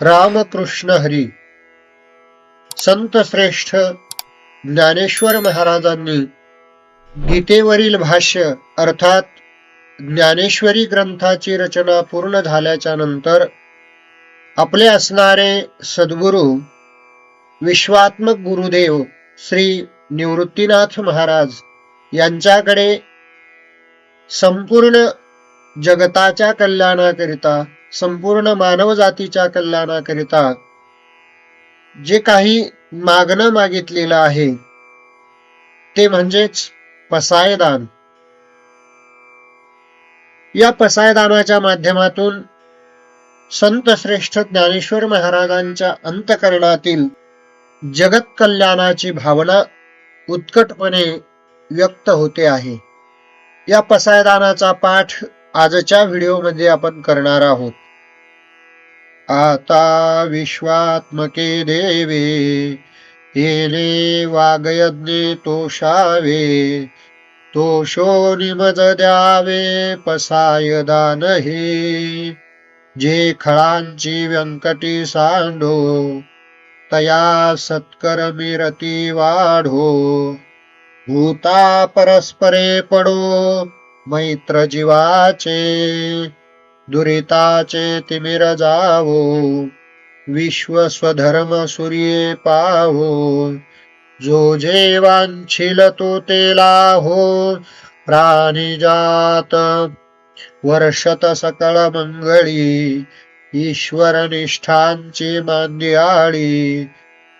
रामकृष्ण हरी. संत श्रेष्ठ ज्ञानेश्वर महाराजांनी गीतेवरील भाष्य अर्थात ज्ञानेश्वरी ग्रंथाची रचना पूर्ण झाल्याच्यानंतर आपले असणारे सद्गुरू विश्वात्मक गुरुदेव श्री निवृत्तीनाथ महाराज यांच्याकडे संपूर्ण जगताच्या कल्याणाकरिता संपूर्ण मानव जातीच्या कल्याणाकरिता जे काही मागणं मागितलेलं आहे ते म्हणजेच पसायदान. या पसायदानाच्या माध्यमातून संत श्रेष्ठ ज्ञानेश्वर महाराजांच्या अंतकरणातील जगत कल्याणाची भावना उत्कटपणे व्यक्त होते आहे. या पसायदानाचा पाठ आजच्या व्हिडिओमध्ये आपण करणार आहोत. आता विश्वात्मके देवे येणे वागयज्ञे तोषावे तोषो निमज द्यावे पसायदान हे जे खळांची व्यंकटी सांडो तया सत्कर मिरती वाढो. भूता परस्परे पडो मैत्र जीवाचे दुरिताचे तिमिर जावो विश्व स्वधर्म सूर्ये पाहो जो जे वांछिल तो तेला हो प्राणिजात वर्षत सकळ मंगळी। ईश्वर निष्ठांची मांदियाळी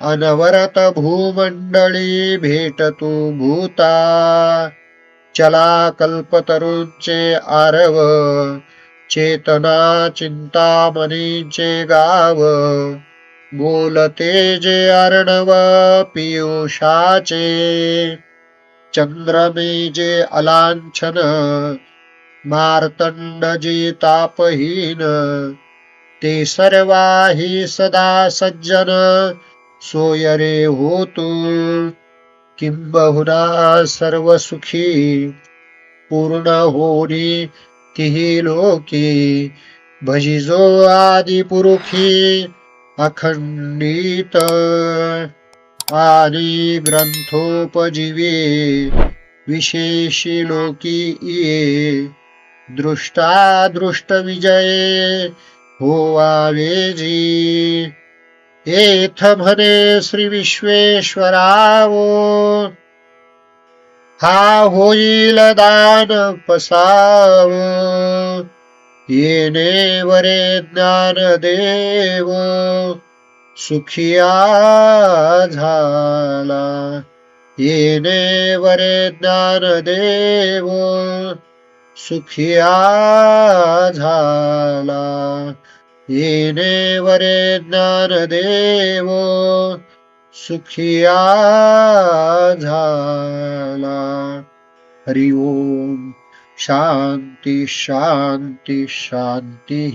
अनवरत भूमंडळी भेटतू भूता। चला कल्पतरूंचे आरव। चेतना चिंतामणीचे गाव बोलते जे अर्णव पियुषाचे. चंद्रमे जे अलांछन मार्तंड जी तापहीन ते सर्वाही सदा सज्जन सोयरे होतो किंबहुना सर्व सुखी पूर्ण होणी तिही लोकी भजिजो आदि पुरुखी अखंडित आणि ग्रंथोपजीवे विशेषी लोकी ये दृष्टा दृष्ट विजये होवावेजी एथ म्हणे श्री विश्वेश्वरावो हा होईल दान पसाव. येणे वरे ज्ञान देव सुखिया झाला. येणे वरे ज्ञान देव सुखिया झाला. येणे वरे ज्ञान देव सुखिया झाला. हरि ओम. शांती शांती शांती